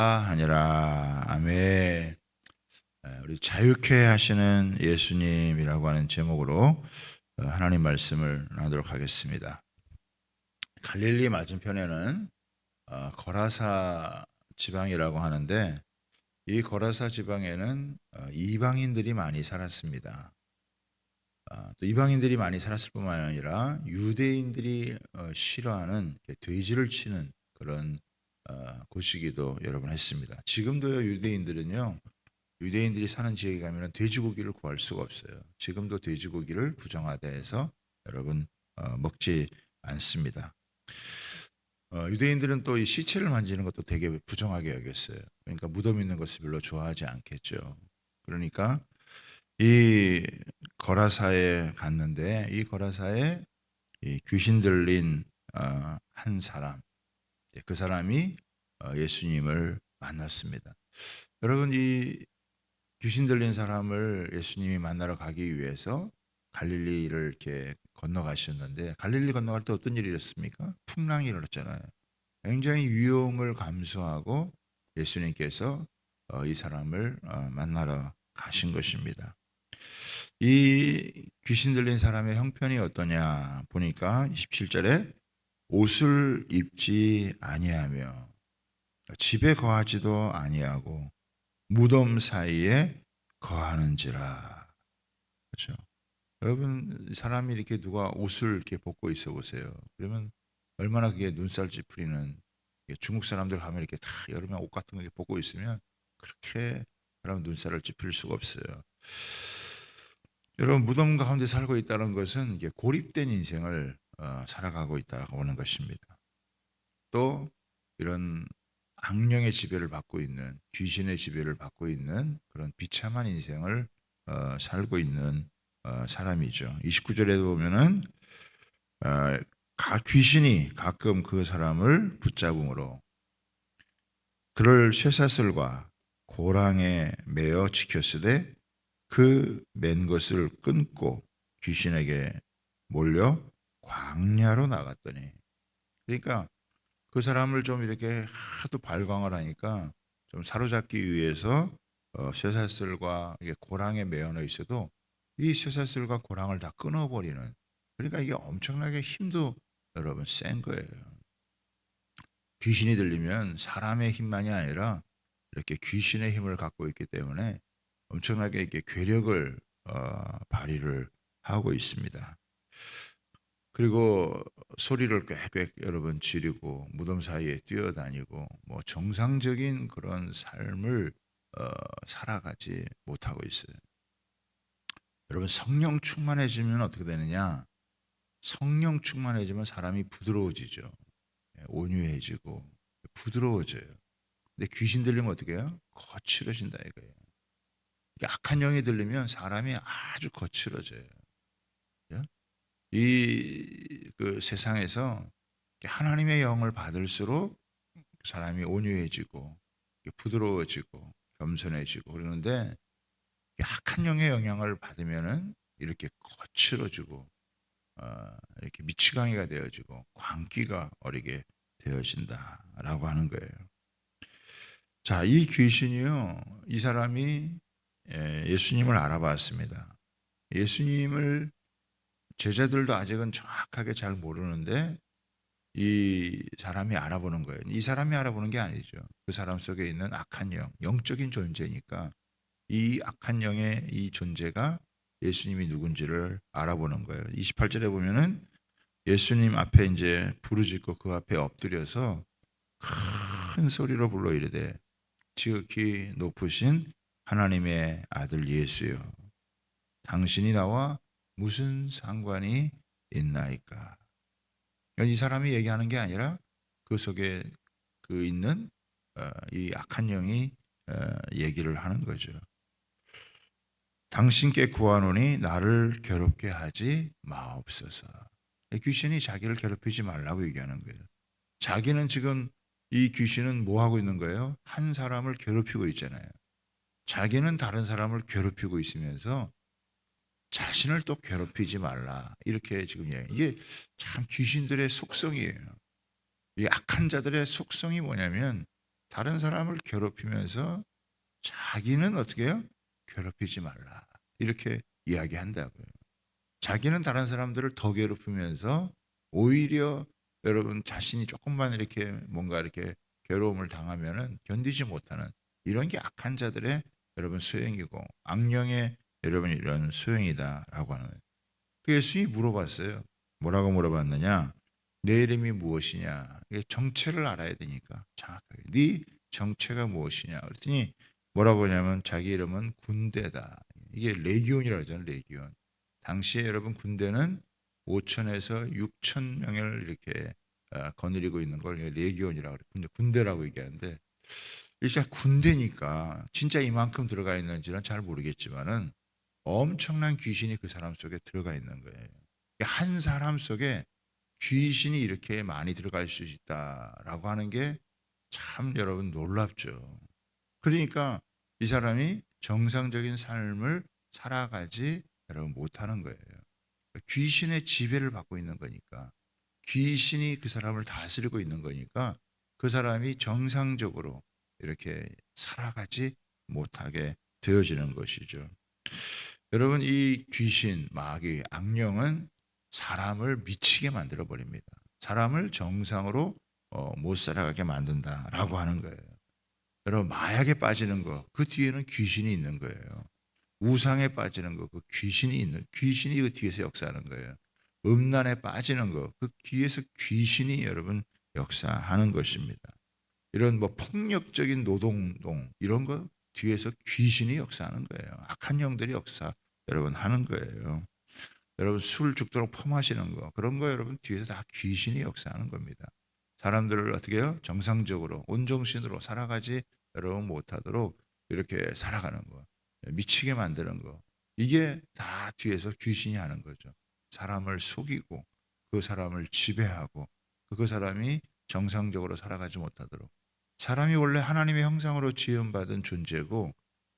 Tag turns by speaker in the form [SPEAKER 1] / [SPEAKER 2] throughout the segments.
[SPEAKER 1] 하니라. 아멘. 우리 자유케 하시는 예수님이라고 하는 제목으로 어, 하나님 말씀을 나누도록 하겠습니다. 갈릴리 맞은편에는 어, 거라사 지방이라고 하는데 이 거라사 지방에는 어, 이방인들이 많이 살았습니다. 아, 또 이방인들이 많이 살았을 뿐만 아니라 유대인들이 싫어하는 돼지를 치는 그런 곳이기도 여러분 했습니다. 지금도요 유대인들은요 유대인들이 사는 지역에 가면 돼지고기를 구할 수가 없어요. 지금도 돼지고기를 부정하다해서 여러분 어, 먹지 않습니다. 어, 유대인들은 또 이 시체를 만지는 것도 되게 부정하게 여겼어요. 그러니까 무덤 있는 것을 별로 좋아하지 않겠죠. 그러니까 이 거라사에 갔는데 이 거라사에 이 귀신 들린 어, 한 사람, 그 사람이 어, 예수님을 만났습니다. 여러분 이 귀신 들린 사람을 예수님이 만나러 가기 위해서 갈릴리를 이렇게 건너가셨는데 갈릴리 건너갈 때 어떤 일이 일었습니까? 풍랑이 일어났잖아요. 굉장히 위험을 감수하고 예수님께서 어, 이 사람을 어, 만나러 가신 것입니다. 이 귀신 들린 사람의 형편이 어떠냐 보니까 27절에 옷을 입지 아니하며 집에 거하지도 아니하고 무덤 사이에 거하는지라. 그렇죠. 여러분 사람이 이렇게 누가 옷을 이렇게 벗고 있어 보세요. 그러면 얼마나 그게 눈살 찌푸리는 중국 사람들 가면 이렇게 다 여름에 옷 같은 거 벗고 있으면 그렇게 사람 눈살을 찌푸릴 수가 없어요. 여러분 무덤 가운데 살고 있다는 것은 고립된 인생을 어, 살아가고 있다고 하는 것입니다. 또 이런 악령의 지배를 받고 있는 귀신의 지배를 받고 있는 그런 비참한 인생을 어, 살고 있는 어, 사람이죠. 29절에도 보면은 어, 가, 귀신이 가끔 그 사람을 붙잡음으로 그를 쇠사슬과 고랑에 매어 지켰으되 그 맨 것을 끊고 귀신에게 몰려 광야로 나갔더니 그러니까 그 사람을 좀 이렇게 하도 발광을 하니까 좀 사로잡기 위해서 어, 쇠사슬과 이게 고랑에 매어넣어 있어도 이 쇠사슬과 고랑을 다 끊어버리는 그러니까 이게 엄청나게 힘도 여러분 센 거예요. 귀신이 들리면 사람의 힘만이 아니라 이렇게 귀신의 힘을 갖고 있기 때문에 엄청나게 이렇게 괴력을 어, 발휘를 하고 있습니다. 그리고 소리를 꽥꽥 여러분 지르고 무덤 사이에 뛰어다니고 뭐 정상적인 그런 삶을 어, 살아가지 못하고 있어요. 여러분 성령 충만해지면 어떻게 되느냐? 성령 충만해지면 사람이 부드러워지죠. 예, 온유해지고 부드러워져요. 근데 귀신 들리면 어떻게 해요? 거칠어진다 이거예요. 악한 영이 들리면 사람이 아주 거칠어져요. 이 그 세상에서 하나님의 영을 받을수록 사람이 온유해지고 부드러워지고 겸손해지고 그러는데 약한 영의 영향을 받으면은 이렇게 거칠어지고 어, 이렇게 미치광이가 되어지고 광기가 어리게 되어진다라고 하는 거예요. 자, 이 귀신이요, 이 사람이 예, 예수님을 알아봤습니다. 예수님을 제자들도 아직은 정확하게 잘 모르는데 이 사람이 알아보는 거예요. 이 사람이 알아보는 게 아니죠. 그 사람 속에 있는 악한 영, 영적인 존재니까 이 악한 영의 이 존재가 예수님이 누군지를 알아보는 거예요. 28절에 보면은 예수님 앞에 이제 부르짖고 그 앞에 엎드려서 큰 소리로 불러 이르되 지극히 높으신 하나님의 아들 예수여 당신이 나와 무슨 상관이 있나이까? 이 사람이 얘기하는 게 아니라 그 속에 그 있는 어, 이 악한 영이 어, 얘기를 하는 거죠. 당신께 구하노니 나를 괴롭게 하지 마옵소서. 귀신이 자기를 괴롭히지 말라고 얘기하는 거예요. 자기는 지금 이 귀신은 뭐 하고 있는 거예요? 한 사람을 괴롭히고 있잖아요. 자기는 다른 사람을 괴롭히고 있으면서 자신을 또 괴롭히지 말라. 이렇게 지금 얘기. 이게 참 귀신들의 속성이에요. 이 악한 자들의 속성이 뭐냐면 다른 사람을 괴롭히면서 자기는 어떻게 해요? 괴롭히지 말라. 이렇게 이야기한다고요. 자기는 다른 사람들을 더 괴롭히면서 오히려 여러분 자신이 조금만 이렇게 뭔가 이렇게 괴로움을 당하면은 견디지 못하는 이런 게 악한 자들의 여러분 수행이고 악령의 여러분 이런 수행이다라고 하는 거예요. 그 예수님이 물어봤어요. 뭐라고 물어봤느냐? 내 이름이 무엇이냐? 이게 정체를 알아야 되니까 정확하게. 네 정체가 무엇이냐? 그랬더니 뭐라고 하냐면 자기 이름은 군대다. 이게 레기온이라고 하잖아요. 레기온. 당시에 여러분 군대는 5천에서 6천 명을 이렇게 어, 거느리고 있는 걸 레기온이라고. 근데 군대라고 얘기하는데 일단 군대니까 진짜 이만큼 들어가 있는지는 잘 모르겠지만은 엄청난 귀신이 그 사람 속에 들어가 있는 거예요. 한 사람 속에 귀신이 이렇게 많이 들어갈 수 있다라고 하는 게 참 여러분 놀랍죠. 그러니까 이 사람이 정상적인 삶을 살아가지 여러분 못하는 거예요. 귀신의 지배를 받고 있는 거니까 귀신이 그 사람을 다스리고 있는 거니까 그 사람이 정상적으로 이렇게 살아가지 못하게 되어지는 것이죠. 여러분 이 귀신, 마귀, 악령은 사람을 미치게 만들어 버립니다. 사람을 정상으로 어, 못 살아가게 만든다라고 하는 거예요. 여러분 마약에 빠지는 거 그 뒤에는 귀신이 있는 거예요. 우상에 빠지는 거 그 귀신이 있는 귀신이 그 뒤에서 역사하는 거예요. 음란에 빠지는 거 그 뒤에서 귀신이 여러분 역사하는 것입니다. 이런 뭐 폭력적인 노동동 이런 거 뒤에서 귀신이 역사하는 거예요. 악한 영들이 역사 여러분 하는 거예요. 여러분 술 죽도록 펌하시는 거 그런 거 여러분 뒤에서 다 귀신이 역사하는 겁니다. 사람들을 어떻게 해요? 정상적으로 온정신으로 살아가지 여러분 못하도록 이렇게 살아가는 거 미치게 만드는 거 이게 다 뒤에서 귀신이 하는 거죠. 사람을 속이고 그 사람을 지배하고 그 사람이 정상적으로 살아가지 못하도록 사람이 원래 하나님의 형상으로 지음받은 존재고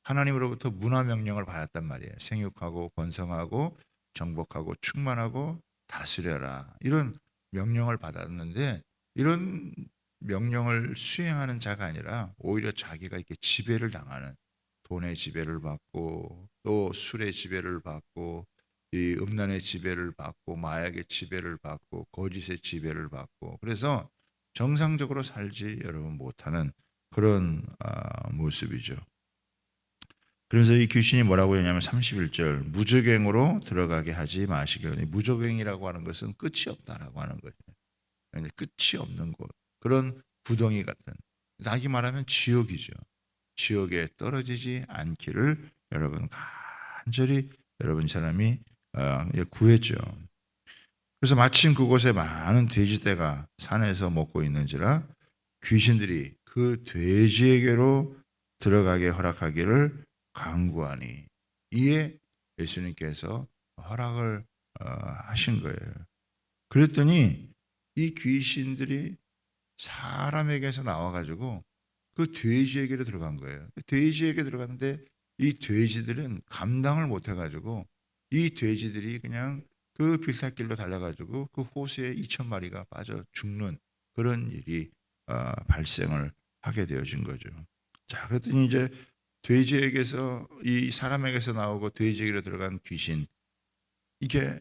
[SPEAKER 1] 하나님으로부터 문화 명령을 받았단 말이에요. 생육하고 번성하고 정복하고 충만하고 다스려라 이런 명령을 받았는데 이런 명령을 수행하는 자가 아니라 오히려 자기가 이렇게 지배를 당하는 돈의 지배를 받고 또 술의 지배를 받고 이 음란의 지배를 받고 마약의 지배를 받고 거짓의 지배를 받고 그래서 정상적으로 살지 여러분 못하는 그런 아, 모습이죠. 그래서 이 귀신이 뭐라고 했냐면 31절 무적행으로 들어가게 하지 마시길 무적행이라고 하는 것은 끝이 없다라고 하는 거죠. 끝이 없는 곳 그런 구덩이 같은 나기 말하면 지옥이죠. 지옥에 떨어지지 않기를 여러분 간절히 여러분 사람이 어, 구했죠. 그래서 마침 그곳에 많은 돼지떼가 산에서 먹고 있는지라 귀신들이 그 돼지에게로 들어가게 허락하기를 강구하니 이에 예수님께서 허락을 어, 하신 거예요. 그랬더니 이 귀신들이 사람에게서 나와가지고 그 돼지에게로 들어간 거예요. 돼지에게 들어갔는데 이 돼지들은 감당을 못해가지고 이 돼지들이 그냥 그 빌탈길로 달려가지고 그 호수에 2천 마리가 빠져 죽는 그런 일이 어, 발생을 하게 되어진 거죠. 자, 그랬더니 이제 돼지에게서 이 사람에게서 나오고 돼지에게로 들어간 귀신 이게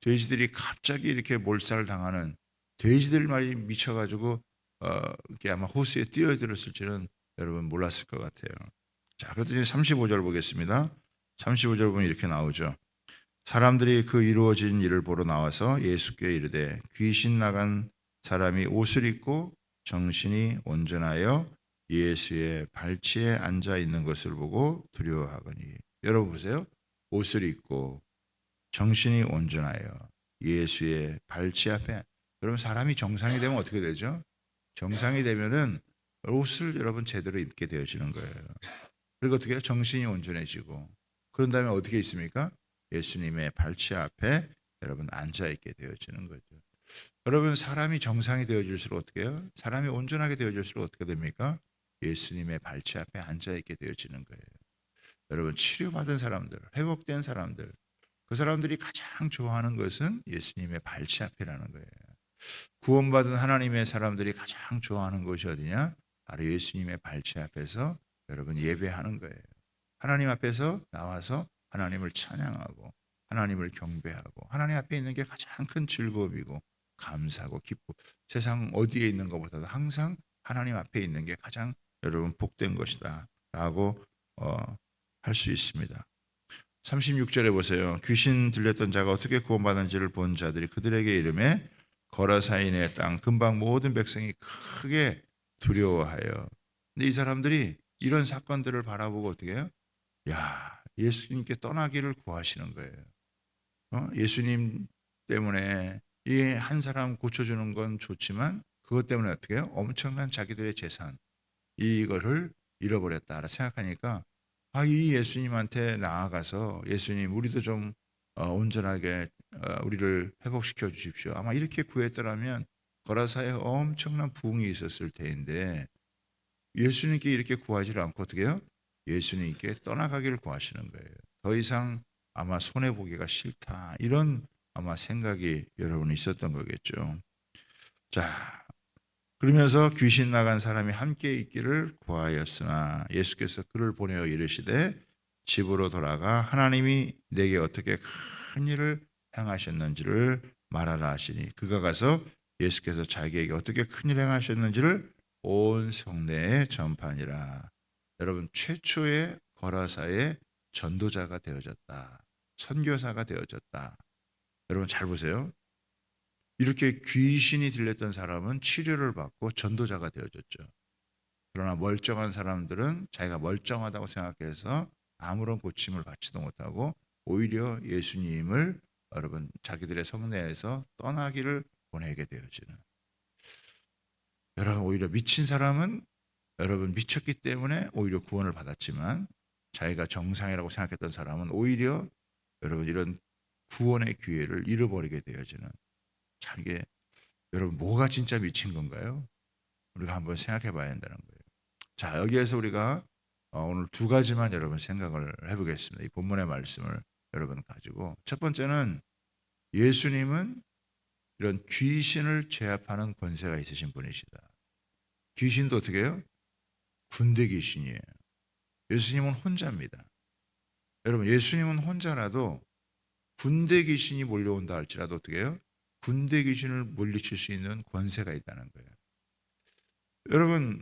[SPEAKER 1] 돼지들이 갑자기 이렇게 몰살을 당하는 돼지들 말이 미쳐가지고 어, 이게 아마 호수에 뛰어들었을지는 여러분 몰랐을 것 같아요. 자, 그랬더니 35절 보겠습니다. 35절 보면 이렇게 나오죠. 사람들이 그 이루어진 일을 보러 나와서 예수께 이르되 귀신 나간 사람이 옷을 입고 정신이 온전하여 예수의 발치에 앉아 있는 것을 보고 두려워하거니 여러분 보세요. 옷을 입고 정신이 온전하여 예수의 발치 앞에 여러분 사람이 정상이 되면 어떻게 되죠? 정상이 되면은 옷을 여러분 제대로 입게 되어지는 거예요. 그리고 어떻게 해요? 정신이 온전해지고 그런 다음에 어떻게 있습니까? 예수님의 발치 앞에 여러분 앉아 있게 되어지는 거죠. 여러분 사람이 정상이 되어질수록 어떻게 해요? 사람이 온전하게 되어질수록 어떻게 됩니까? 예수님의 발치 앞에 앉아 있게 되어지는 거예요. 여러분 치료받은 사람들, 회복된 사람들, 그 사람들이 가장 좋아하는 것은 예수님의 발치 앞이라는 거예요. 구원받은 하나님의 사람들이 가장 좋아하는 것이 어디냐? 바로 예수님의 발치 앞에서 여러분 예배하는 거예요. 하나님 앞에서 나와서 하나님을 찬양하고 하나님을 경배하고 하나님 앞에 있는 게 가장 큰 즐거움이고 감사하고 기쁨. 세상 어디에 있는 것보다도 항상 하나님 앞에 있는 게 가장 여러분 복된 것이다라고 어, 할 수 있습니다. 36절에 보세요. 귀신 들렸던 자가 어떻게 구원받은지를 본 자들이 그들에게 이름에 거라사인의 땅 근방 모든 백성이 크게 두려워하여. 근데 이 사람들이 이런 사건들을 바라보고 어떻게 해요? 야, 예수님께 떠나기를 구하시는 거예요. 어? 예수님 때문에 이 한 사람 고쳐주는 건 좋지만 그것 때문에 어떻게 해요? 엄청난 자기들의 재산 이거를 잃어버렸다라 생각하니까 아, 이 예수님한테 나아가서 예수님 우리도 좀 어, 온전하게 어, 우리를 회복시켜 주십시오. 아마 이렇게 구했더라면 거라사에 엄청난 부흥이 있었을 텐데 예수님께 이렇게 구하지 않고 어떻게 해요? 예수님께 떠나가기를 구하시는 거예요. 더 이상 아마 손해 보기가 싫다 이런 아마 생각이 여러분 있었던 거겠죠. 자, 그러면서 귀신 나간 사람이 함께 있기를 구하였으나 예수께서 그를 보내어 이르시되 집으로 돌아가 하나님이 내게 어떻게 큰 일을 행하셨는지를 말하라 하시니 그가 가서 예수께서 자기에게 어떻게 큰 일을 행하셨는지를 온 성내에 전파니라. 여러분 최초의 거라사의 전도자가 되어졌다. 선교사가 되어졌다. 여러분 잘 보세요. 이렇게 귀신이 들렸던 사람은 치료를 받고 전도자가 되어졌죠. 그러나 멀쩡한 사람들은 자기가 멀쩡하다고 생각해서 아무런 고침을 받지도 못하고 오히려 예수님을 여러분 자기들의 성내에서 떠나기를 보내게 되어지는. 여러분 오히려 미친 사람은 여러분 미쳤기 때문에 오히려 구원을 받았지만 자기가 정상이라고 생각했던 사람은 오히려 여러분 이런 구원의 기회를 잃어버리게 되어지는 참 이게 여러분 뭐가 진짜 미친 건가요? 우리가 한번 생각해 봐야 한다는 거예요. 자, 여기에서 우리가 어, 오늘 두 가지만 여러분 생각을 해보겠습니다. 이 본문의 말씀을 여러분 가지고 첫 번째는 예수님은 이런 귀신을 제압하는 권세가 있으신 분이시다. 귀신도 어떻게 해요? 군대 귀신이에요. 예수님은 혼자입니다. 여러분, 예수님은 혼자라도 군대 귀신이 몰려온다 할지라도 어떻게 해요? 군대 귀신을 물리칠 수 있는 권세가 있다는 거예요. 여러분,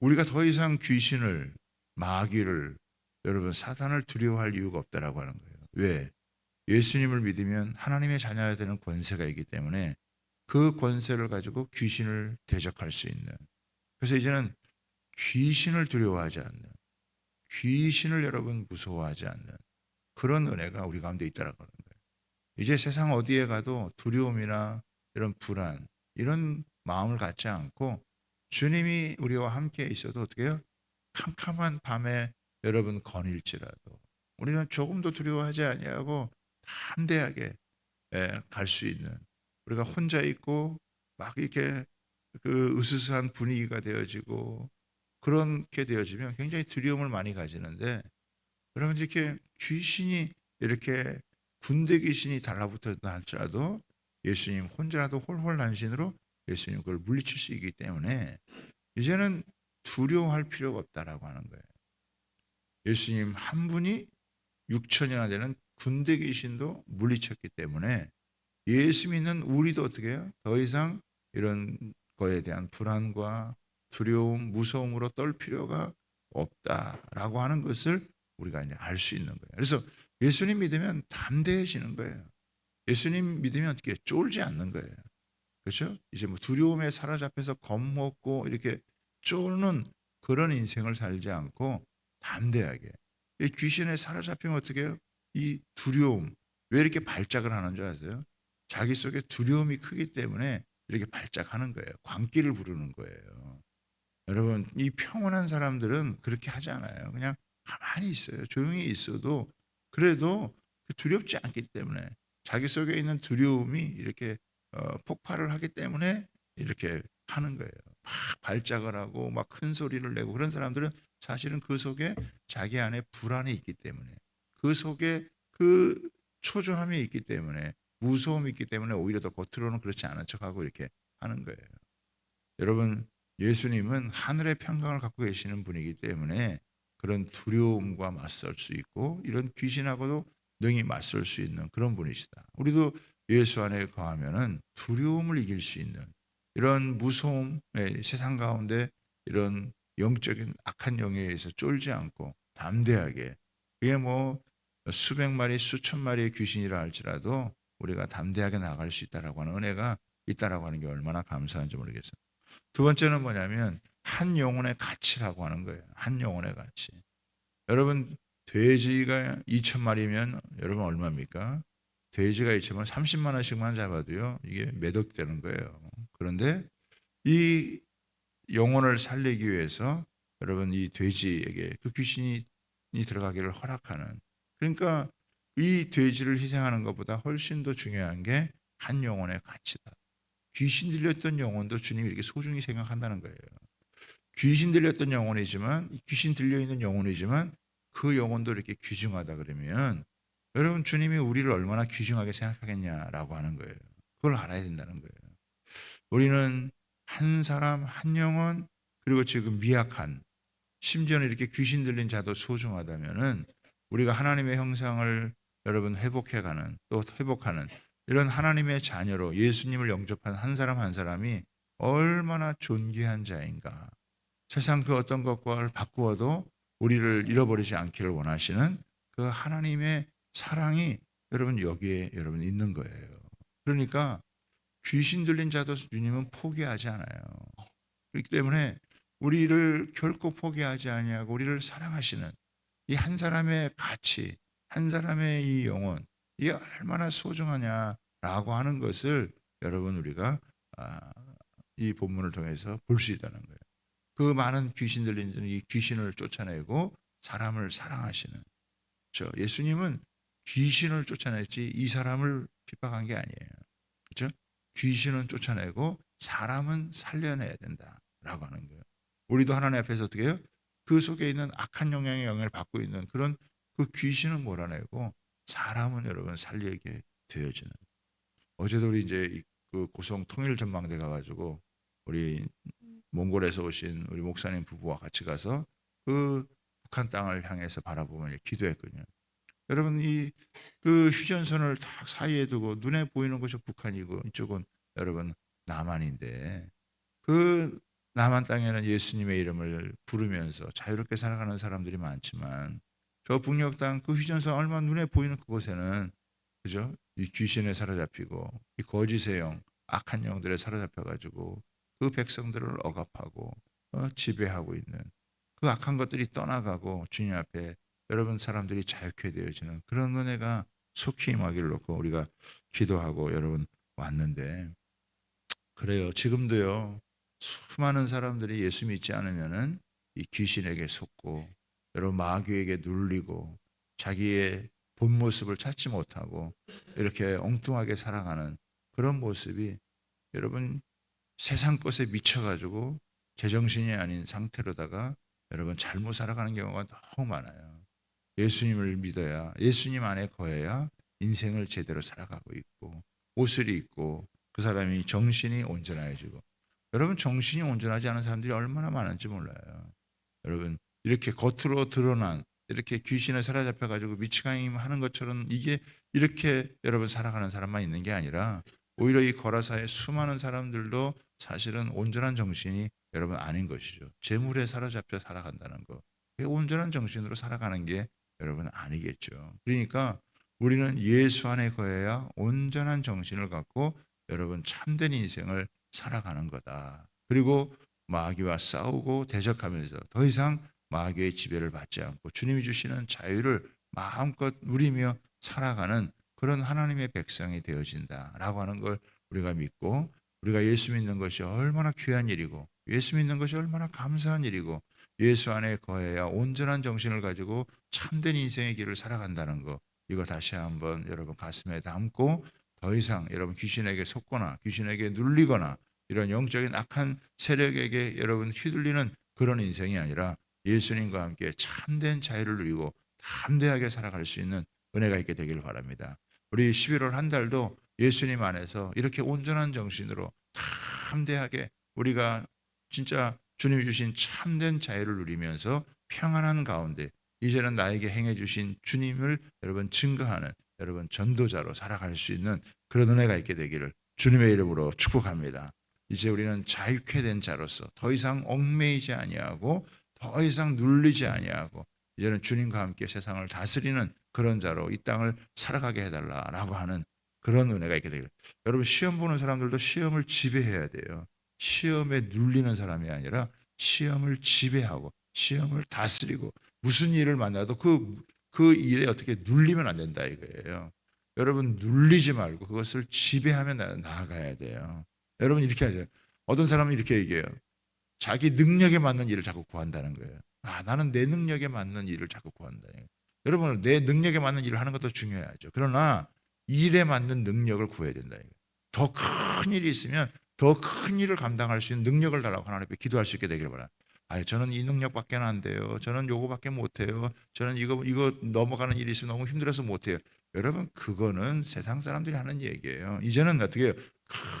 [SPEAKER 1] 우리가 더 이상 귀신을, 마귀를, 여러분, 사탄을 두려워할 이유가 없다라고 하는 거예요. 왜? 예수님을 믿으면 하나님의 자녀가 되는 권세가 있기 때문에 그 권세를 가지고 귀신을 대적할 수 있는. 그래서 이제는 귀신을 두려워하지 않는, 귀신을 여러분 무서워하지 않는 그런 은혜가 우리 가운데 있다라고 하는 거예요. 이제 세상 어디에 가도 두려움이나 이런 불안, 이런 마음을 갖지 않고 주님이 우리와 함께 있어도 어떻게 해요? 캄캄한 밤에 여러분 거닐지라도 우리는 조금도 두려워하지 아니하고 담대하게 예, 갈수 있는 우리가 혼자 있고 막 이렇게 그 으스스한 분위기가 되어지고 그렇게 되어지면 굉장히 두려움을 많이 가지는데 여러분 이렇게 귀신이 이렇게 군대 귀신이 달라붙었다 할지라도 예수님 혼자라도 홀홀난신으로 예수님 그걸 물리칠 수 있기 때문에 이제는 두려워할 필요가 없다라고 하는 거예요. 예수님 한 분이 6천이나 되는 군대 귀신도 물리쳤기 때문에 예수 믿는 우리도 어떻게 해요? 더 이상 이런 거에 대한 불안과 두려움, 무서움으로 떨 필요가 없다라고 하는 것을 우리가 이제 알 수 있는 거예요. 그래서 예수님 믿으면 담대해지는 거예요. 예수님 믿으면 어떻게 쫄지 않는 거예요. 그렇죠? 이제 뭐 두려움에 사로잡혀서 겁먹고 이렇게 쫄는 그런 인생을 살지 않고 담대하게 이 귀신에 사로잡히면 어떻게 해요? 이 두려움 왜 이렇게 발작을 하는 줄 아세요? 자기 속에 두려움이 크기 때문에 이렇게 발작하는 거예요. 광기를 부르는 거예요. 여러분 이 평온한 사람들은 그렇게 하지 않아요. 그냥 가만히 있어요. 조용히 있어도 그래도 두렵지 않기 때문에 자기 속에 있는 두려움이 이렇게 어, 폭발을 하기 때문에 이렇게 하는 거예요. 막 발작을 하고 막 큰 소리를 내고 그런 사람들은 사실은 그 속에 자기 안에 불안이 있기 때문에 그 속에 그 초조함이 있기 때문에 무서움이 있기 때문에 오히려 더 겉으로는 그렇지 않은 척하고 이렇게 하는 거예요. 여러분 예수님은 하늘의 평강을 갖고 계시는 분이기 때문에 그런 두려움과 맞설 수 있고 이런 귀신하고도 능히 맞설 수 있는 그런 분이시다. 우리도 예수 안에 거하면은 두려움을 이길 수 있는 이런 무서움, 의 세상 가운데 이런 영적인 악한 영에 의해서 쫄지 않고 담대하게 그게 뭐 수백 마리, 수천 마리의 귀신이라 할지라도 우리가 담대하게 나갈 수 있다라고 하는 은혜가 있다라고 하는 게 얼마나 감사한지 모르겠어요. 두 번째는 뭐냐면 한 영혼의 가치라고 하는 거예요. 한 영혼의 가치. 여러분 돼지가 2천 마리면 여러분 얼마입니까? 돼지가 2천만 30만 원씩만 잡아도요. 이게 몇억 되는 거예요. 그런데 이 영혼을 살리기 위해서 여러분 이 돼지에게 그 귀신이 들어가기를 허락하는 그러니까 이 돼지를 희생하는 것보다 훨씬 더 중요한 게 한 영혼의 가치다. 귀신 들렸던 영혼도 주님이 이렇게 소중히 생각한다는 거예요. 귀신 들렸던 영혼이지만 귀신 들려 있는 영혼이지만 그 영혼도 이렇게 귀중하다 그러면 여러분 주님이 우리를 얼마나 귀중하게 생각하겠냐라고 하는 거예요. 그걸 알아야 된다는 거예요. 우리는 한 사람 한 영혼 그리고 지금 미약한 심지어는 이렇게 귀신 들린 자도 소중하다면은 우리가 하나님의 형상을 여러분 회복해가는 또 회복하는 이런 하나님의 자녀로 예수님을 영접한 한 사람 한 사람이 얼마나 존귀한 자인가. 세상 그 어떤 것과 바꾸어도 우리를 잃어버리지 않기를 원하시는 그 하나님의 사랑이 여러분 여기에 여러분 있는 거예요. 그러니까 귀신 들린 자도 주님은 포기하지 않아요. 그렇기 때문에 우리를 결코 포기하지 아니하고 우리를 사랑하시는 이 한 사람의 가치, 한 사람의 이 영혼, 이게 얼마나 소중하냐라고 하는 것을 여러분 우리가 아, 이 본문을 통해서 볼 수 있다는 거예요. 그 많은 귀신 들린 이 귀신을 쫓아내고 사람을 사랑하시는 저 예수님은 귀신을 쫓아냈지 이 사람을 핍박한 게 아니에요. 그렇죠? 귀신은 쫓아내고 사람은 살려내야 된다라고 하는 거예요. 우리도 하나님 앞에서 어떻게 해요? 그 속에 있는 악한 영향의 영향을 받고 있는 그런 그 귀신은 몰아내고 사람은 여러분 살리게 되어지는. 어제도 우리 이제 그 고성 통일 전망대 가가지고 우리 몽골에서 오신 우리 목사님 부부와 같이 가서 그 북한 땅을 향해서 바라보며 기도했거든요. 여러분 이 그 휴전선을 딱 사이에 두고 눈에 보이는 것이 북한이고 이쪽은 여러분 남한인데 그 남한 땅에는 예수님의 이름을 부르면서 자유롭게 살아가는 사람들이 많지만 저 북녘 땅그 휴전선 얼마 눈에 보이는 그곳에는 그죠? 이 귀신에 사로잡히고 이 거짓의 영, 악한 영들에 사로잡혀 가지고 그 백성들을 억압하고 어, 지배하고 있는 그 악한 것들이 떠나가고 주님 앞에 여러분 사람들이 자유케 되어지는 그런 은혜가 속히 임하기를 놓고 우리가 기도하고 여러분 왔는데 그래요. 지금도요. 수많은 사람들이 예수 믿지 않으면은 이 귀신에게 속고 여러분 마귀에게 눌리고 자기의 본 모습을 찾지 못하고 이렇게 엉뚱하게 살아가는 그런 모습이 여러분 세상 것에 미쳐가지고 제정신이 아닌 상태로다가 여러분 잘못 살아가는 경우가 너무 많아요. 예수님을 믿어야 예수님 안에 거해야 인생을 제대로 살아가고 있고 옷을 입고 그 사람이 정신이 온전해지고 여러분 정신이 온전하지 않은 사람들이 얼마나 많은지 몰라요. 여러분 이렇게 겉으로 드러난 이렇게 귀신에 사로잡혀 가지고 미치광이 하는 것처럼 이게 이렇게 여러분 살아가는 사람만 있는 게 아니라 오히려 이 거라사의 수많은 사람들도 사실은 온전한 정신이 여러분 아닌 것이죠. 재물에 사로잡혀 살아간다는 거. 온전한 정신으로 살아가는 게 여러분 아니겠죠. 그러니까 우리는 예수 안에 거해야 온전한 정신을 갖고 여러분 참된 인생을 살아가는 거다. 그리고 마귀와 싸우고 대적하면서 더 이상 마귀의 지배를 받지 않고 주님이 주시는 자유를 마음껏 누리며 살아가는 그런 하나님의 백성이 되어진다라고 하는 걸 우리가 믿고 우리가 예수 믿는 것이 얼마나 귀한 일이고 예수 믿는 것이 얼마나 감사한 일이고 예수 안에 거해야 온전한 정신을 가지고 참된 인생의 길을 살아간다는 거 이거 다시 한번 여러분 가슴에 담고 더 이상 여러분 귀신에게 속거나 귀신에게 눌리거나 이런 영적인 악한 세력에게 여러분 휘둘리는 그런 인생이 아니라 예수님과 함께 참된 자유를 누리고 담대하게 살아갈 수 있는 은혜가 있게 되기를 바랍니다. 우리 11월 한 달도 예수님 안에서 이렇게 온전한 정신으로 담대하게 우리가 진짜 주님이 주신 참된 자유를 누리면서 평안한 가운데 이제는 나에게 행해 주신 주님을 여러분 증거하는 여러분 전도자로 살아갈 수 있는 그런 은혜가 있게 되기를 주님의 이름으로 축복합니다. 이제 우리는 자유케 된 자로서 더 이상 얽매이지 아니하고 더 이상 눌리지 아니하고 이제는 주님과 함께 세상을 다스리는 그런 자로 이 땅을 살아가게 해달라라고 하는 그런 은혜가 있게 되기를 여러분 시험 보는 사람들도 시험을 지배해야 돼요. 시험에 눌리는 사람이 아니라 시험을 지배하고 시험을 다스리고 무슨 일을 만나도 그, 그 일에 어떻게 눌리면 안 된다 이거예요. 여러분 눌리지 말고 그것을 지배하며 나- 나아가야 돼요. 여러분 이렇게 하세요. 어떤 사람은 이렇게 얘기해요. 자기 능력에 맞는 일을 자꾸 구한다는 거예요. 아, 나는 내 능력에 맞는 일을 자꾸 구한다. 여러분 내 능력에 맞는 일을 하는 것도 중요하죠. 그러나 일에 맞는 능력을 구해야 된다. 더 큰 일이 있으면 더 큰 일을 감당할 수 있는 능력을 달라고 하나님 앞에 기도할 수 있게 되기를 바랍니다. 아, 저는 이 능력밖에 안 돼요. 저는 요거밖에 못 해요. 저는 이거 이거 넘어가는 일이 있으면 너무 힘들어서 못 해요. 여러분 그거는 세상 사람들이 하는 얘기예요. 이제는 어떻게 해요?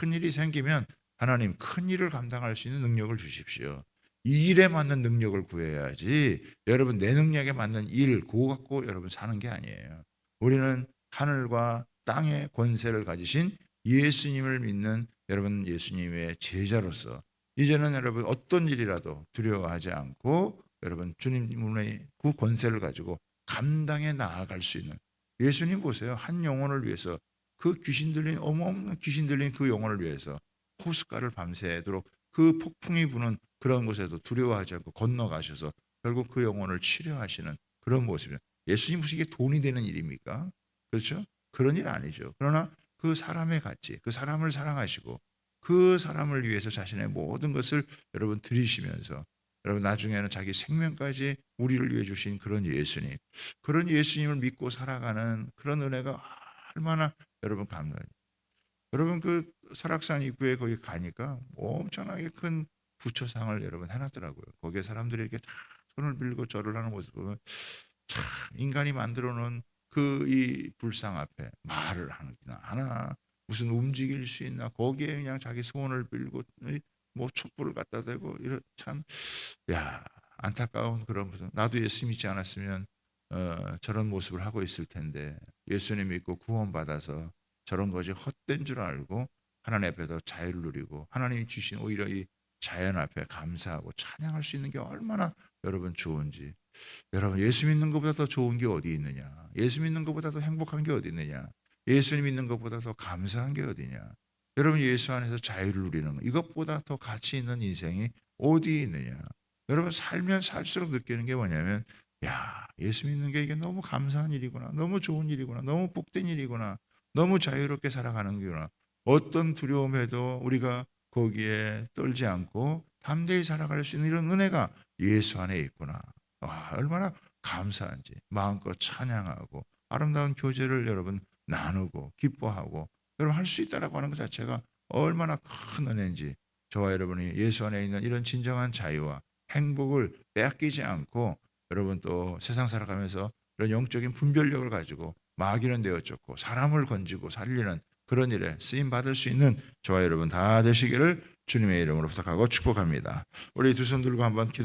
[SPEAKER 1] 큰 일이 생기면 하나님 큰 일을 감당할 수 있는 능력을 주십시오. 이 일에 맞는 능력을 구해야지. 여러분 내 능력에 맞는 일 그거 갖고 여러분 사는 게 아니에요. 우리는 하늘과 땅의 권세를 가지신 예수님을 믿는 여러분 예수님의 제자로서 이제는 여러분 어떤 일이라도 두려워하지 않고 여러분 주님의 그 권세를 가지고 감당해 나아갈 수 있는 예수님 보세요. 한 영혼을 위해서 그 귀신 들린 어마어마한 귀신 들린 그 영혼을 위해서 호숫가를 밤새도록 그 폭풍이 부는 그런 곳에도 두려워하지 않고 건너가셔서 결국 그 영혼을 치료하시는 그런 모습입니다. 예수님 무슨 이게 돈이 되는 일입니까? 그렇죠? 그런 일 아니죠. 그러나 그 사람의 가치, 그 사람을 사랑하시고 그 사람을 위해서 자신의 모든 것을 여러분 드리시면서 여러분 나중에는 자기 생명까지 우리를 위해 주신 그런 예수님, 그런 예수님을 믿고 살아가는 그런 은혜가 얼마나 여러분 감사해요. 여러분 그 설악산 입구에 거기 가니까 엄청나게 큰 부처상을 여러분 해놨더라고요. 거기에 사람들이 이렇게 다 손을 빌고 절을 하는 모습 보면 참 인간이 만들어 놓은 그 이 불상 앞에 말을 하는구나 하나 무슨 움직일 수 있나 거기에 그냥 자기 소원을 빌고 이뭐 촛불을 갖다 대고 이런 참야 안타까운 그런 모습 나도 예수 믿지 않았으면 어, 저런 모습을 하고 있을 텐데 예수님 믿고 구원 받아서 저런 것이 헛된 줄 알고 하나님 앞에서 자유를 누리고 하나님이 주신 오히려 이 자연 앞에 감사하고 찬양할 수 있는 게 얼마나 여러분 좋은지. 여러분 예수 믿는 것보다 더 좋은 게 어디 있느냐? 예수 믿는 것보다 더 행복한 게 어디 있느냐? 예수님 믿는 것보다 더 감사한 게 어디냐? 여러분 예수 안에서 자유를 누리는 것 이것보다 더 가치 있는 인생이 어디 있느냐? 여러분 살면 살수록 느끼는 게 뭐냐면 야 예수 믿는 게 이게 너무 감사한 일이구나 너무 좋은 일이구나 너무 복된 일이구나 너무 자유롭게 살아가는 거구나 어떤 두려움에도 우리가 거기에 떨지 않고 담대히 살아갈 수 있는 이런 은혜가 예수 안에 있구나. 와, 얼마나 감사한지 마음껏 찬양하고 아름다운 교제를 여러분 나누고 기뻐하고 여러분 할 수 있다라고 하는 것 자체가 얼마나 큰 은혜인지 저와 여러분이 예수 안에 있는 이런 진정한 자유와 행복을 빼앗기지 않고 여러분 또 세상 살아가면서 이런 영적인 분별력을 가지고 마귀는 되어졌고 사람을 건지고 살리는 그런 일에 쓰임 받을 수 있는 저와 여러분 다 되시기를 주님의 이름으로 부탁하고 축복합니다. 우리 두 손 들고 한번 기도